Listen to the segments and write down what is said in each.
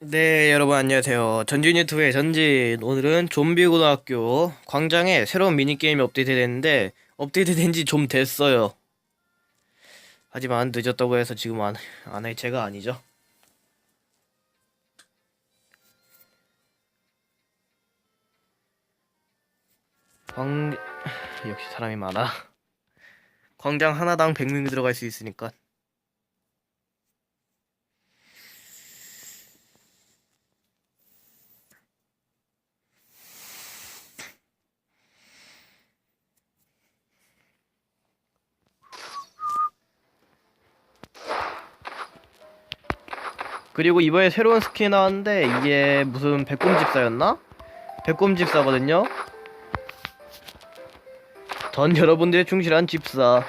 네, 여러분 안녕하세요. 전진 유튜브의 전진. 오늘은 좀비 고등학교 광장에 새로운 미니게임이 업데이트 됐는데 업데이트 된 지 좀 됐어요. 하지만 늦었다고 해서 지금 안, 안 할 제가 아니죠. 광... 역시 사람이 많아. 광장 하나당 100명이 들어갈 수 있으니까. 그리고 이번에 새로운 스킨이 나왔는데 이게 무슨 백곰집사였나? 백곰집사거든요. 전 여러분들의 충실한 집사.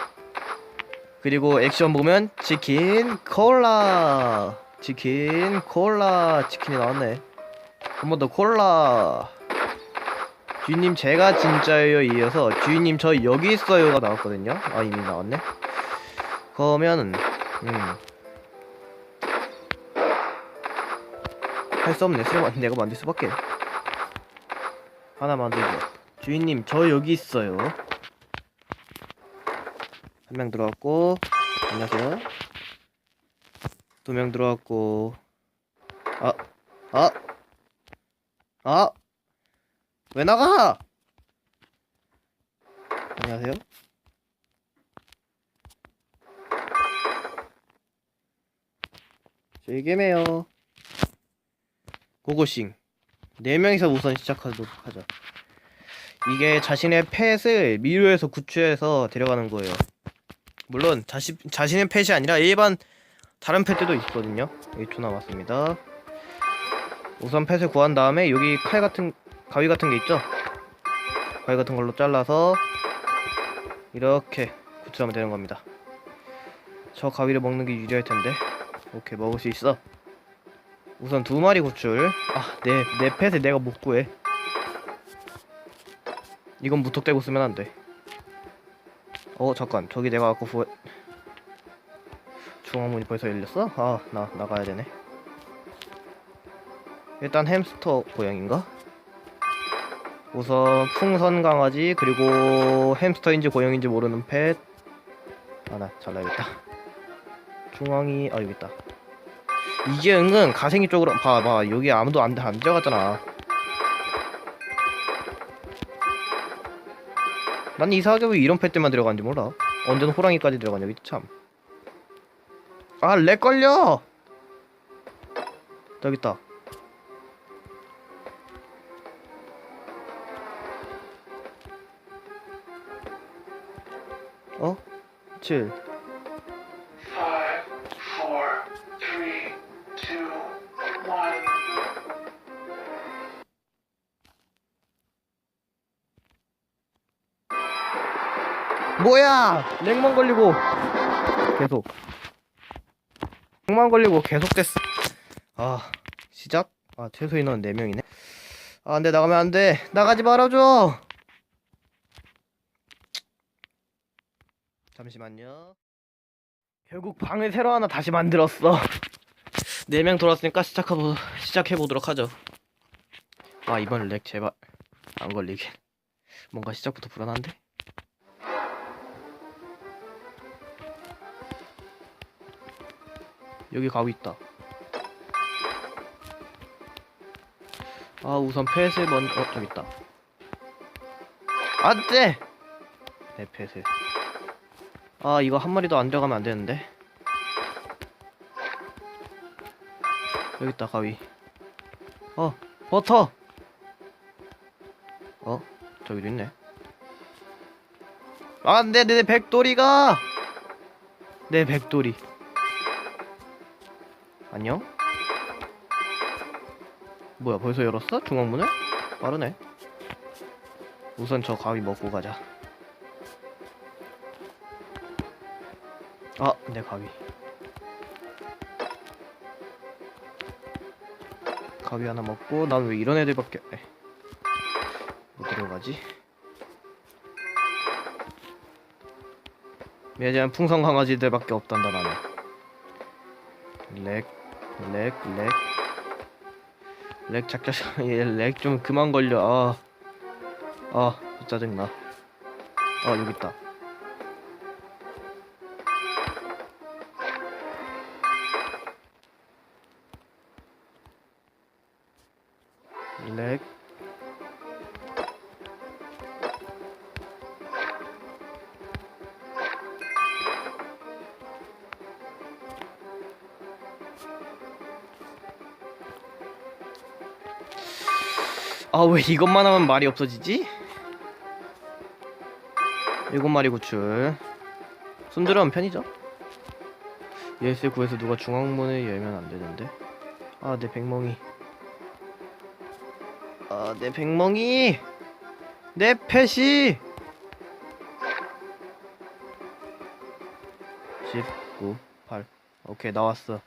그리고 액션 보면 치킨 콜라. 치킨 콜라 치킨이 나왔네. 한 번 더 콜라. 주인님 제가 진짜예요 이어서 주인님 저 여기 있어요가 나왔거든요. 아 이미 나왔네. 그러면 음. 할 수 없네. 쓰 내가 만들 수밖에. 하나 만들죠. 주인님, 저 여기 있어요. 한 명 들어왔고, 안녕하세요. 두 명 들어왔고, 아, 아, 아, 왜 나가? 안녕하세요. 즐기매요. 고고싱. 4명이서 우선 시작하도록 하자 이게 자신의 펫을 미로에서 구출해서 데려가는 거예요. 물론 자시, 자신의 펫이 아니라 일반 다른 펫들도 있거든요. 여기 두 남았습니다. 우선 펫을 구한 다음에 여기 칼 같은 가위 같은 게 있죠? 가위 같은 걸로 잘라서 이렇게 구출하면 되는 겁니다. 저 가위를 먹는 게 유리할 텐데. 오케이 먹을 수 있어 우선 두 마리 구출. 아, 내, 내 펫을 내가 못 구해. 이건 무턱대고 쓰면 안 돼. 어, 잠깐. 저기 내가 아까 구해. 중앙문이 벌써 열렸어? 아, 나, 나가야 되네. 일단 햄스터 고양인가? 우선 풍선 강아지, 그리고 햄스터인지 고양인지 모르는 펫. 하나 잘라야겠다. 중앙이, 아, 여기 있다. 이게 은근 가생이 쪽으로 봐봐 여기 아무도 안, 안 들어갔잖아. 난 이상하게 왜 이런 펫들만 들어가는지 몰라. 언제는 호랑이까지 적이 참아 렉 걸려! 저기 있다. 어? 7 뭐야! 렉만 걸리고 계속. 렉만 걸리고 계속 됐어. 아 시작? 아 최소 인원 4명이네. 아 안돼 나가면 안돼. 나가지 말아줘. 잠시만요. 결국 방을 새로 하나 다시 만들었어. 4명 돌았으니까 시작해보, 시작해보도록 하죠. 아 이번 렉 제발 안 걸리게. 뭔가 시작부터 불안한데? 여기 가위 있다. 아 우선 펫을 먼저 어 저기 있다. 안돼. 내 펫을. 아 이거 한 마리도 안 들어가면 안 되는데. 여기 있다 가위. 어 버터. 어 저기도 있네. 안돼 내 백돌이가. 내 백돌이. 안녕? 뭐야 벌써 열었어? 중앙문을? 빠르네 우선 저 가위 먹고 가자 아, 내 가위 가위 하나 먹고 난 왜 이런 애들밖에 에. 못 들어가지? 매장 풍선 강아지들밖에 없단다 나는 렉 렉, 렉. 렉 작자 얘렉 좀 그만 걸려. 아 아 짜증나. 아 여기 있다 아 왜 이것만 하면 말이 없어지지? 일곱 마리 구출. 손들어온 편이죠? 예스 구에서 누가 중앙문을 열면 안 되는데. 아 내 백멍이. 아 내 백멍이! 내 펫이 19 8 오케이 나왔어.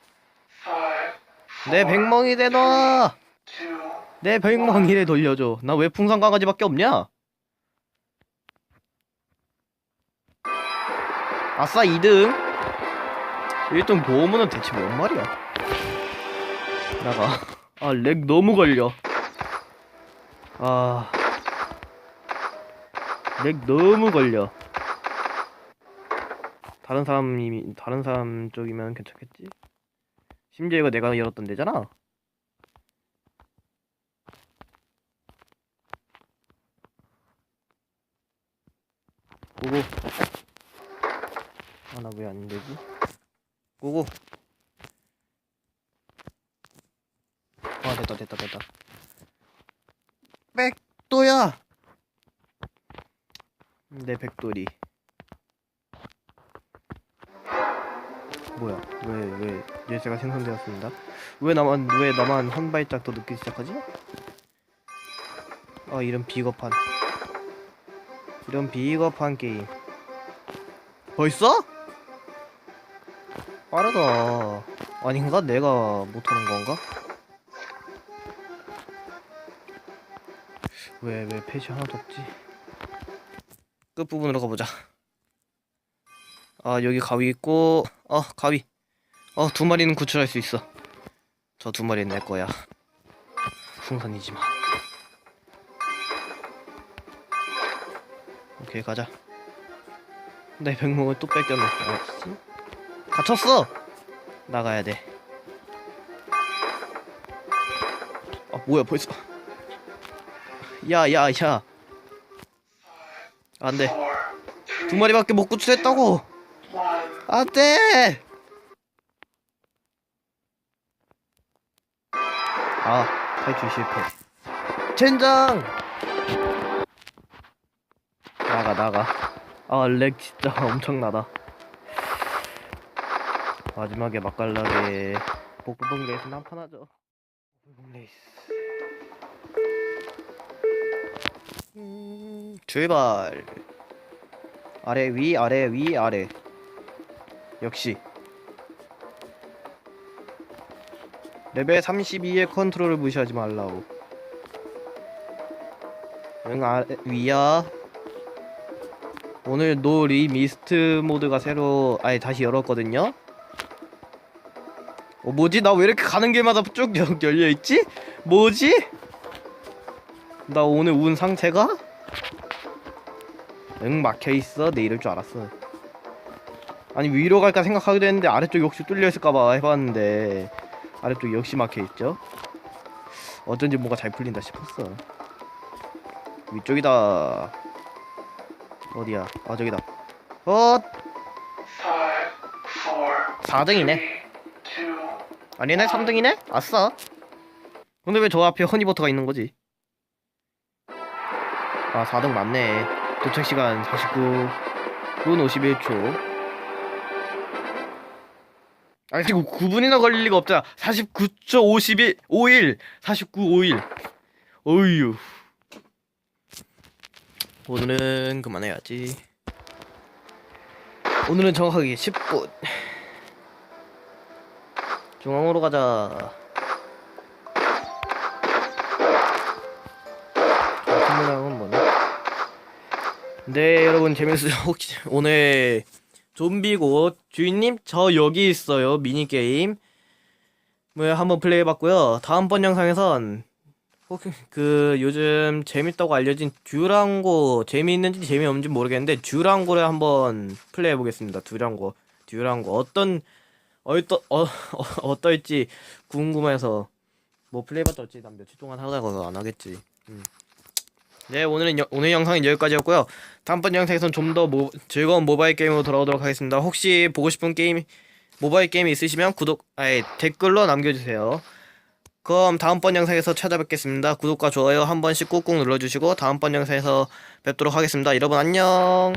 내 백멍이 내놔 내 백멍이를 돌려줘. 나 왜 풍선 강아지밖에 없냐? 아싸 2등. 1등 보험은 대체 뭔 말이야? 나가. 아 렉 너무 걸려. 아. 렉 너무 걸려. 다른 사람이 다른 사람 쪽이면 괜찮겠지? 심지어 이거 내가 열었던 데잖아. 고고 아 나 왜 안 되지? 고고. 아 됐다 됐다 됐다. 백도야! 내 백돌이. 뭐야? 왜 왜 열쇠가 생성되었습니다? 왜 나만 왜 나만 한 발짝 더 늦게 시작하지? 아 이런 비겁한. 이런 비겁한 게임. 벌써? 빠르다 아닌가? 내가 못하는 건가? 왜왜 페이지 하나도 없지? 끝부분으로 가보자 아 여기 가위 있고 어 가위 어 두 마리는 구출할 수 있어 저 두 마리는 내 거야 풍선이지만 오케이 가자 내 백목을 또 뺏겼네 어딨지? 갇혔어. 나가야 돼아 뭐야 벌써. 야야야. 안돼. 두 마리밖에 못 구출했다고. 안돼. 아 탈출 실패. 젠장! 나가 나가. 아 렉 진짜 엄청나다 마지막에 맛깔나게 복부동 레이스는 한판 하죠. 복부동 레이스. 음, 출발! 아래 위 아래 위 아래. 역시. 레벨 32의 컨트롤을 무시하지 말라고. 응 아래 위야. 오늘 노 리 미스트 모드가 새로 아예 다시 열었거든요 어 뭐지? 나 왜 이렇게 가는 길마다 쭉 열- 열려있지? 뭐지? 나 오늘 운 상태가? 응 막혀있어. 내 이럴 줄 알았어. 아니 위로 갈까 생각하기도 했는데 아래쪽 역시 뚫려있을까봐 해봤는데 아래쪽 역시 막혀있죠? 어쩐지 뭔가 잘 풀린다 싶었어. 위쪽이다. 어디야? 아 저기다. 어 Five, four, 4등이네. two, 아니네 3등이네? 아싸. 근데 왜 저 앞에 허니버터가 있는 거지? 아 4등 맞네. 도착 시간 49분 51초. 아니 이거 9분이나 걸릴 리가 없잖아. 49초 51 51 49 51 어휴. 오늘은 그만해야지. 오늘은 정확하게 10분 중앙으로 가자. 주문하는 뭐네 네 여러분 재밌어요 혹시 오늘 좀비고 주인님? 저 여기 있어요 미니게임. 뭐 한번 플레이 해봤고요. 다음번 영상에선 혹시 그 요즘 재밌다고 알려진 듀랑고 재미있는지 재미없는지 모르겠는데 듀랑고를 한번 플레이 해 보겠습니다. 듀랑고 듀랑고. 어떤 어떠 어, 어 어떨지 궁금해서 뭐 플레이해봤자 어찌 난 며칠 동안 하다가 안 하겠지. 음. 네 오늘은 여- 오늘 영상은 여기까지였고요. 다음번 영상에선 좀 더 즐거운 모바일 게임으로 돌아오도록 하겠습니다. 혹시 보고 싶은 게임 모바일 게임이 있으시면 구독 아니 댓글로 남겨주세요. 그럼 다음번 영상에서 찾아뵙겠습니다. 구독과 좋아요 한 번씩 꾹꾹 눌러주시고 다음번 영상에서 뵙도록 하겠습니다. 여러분 안녕.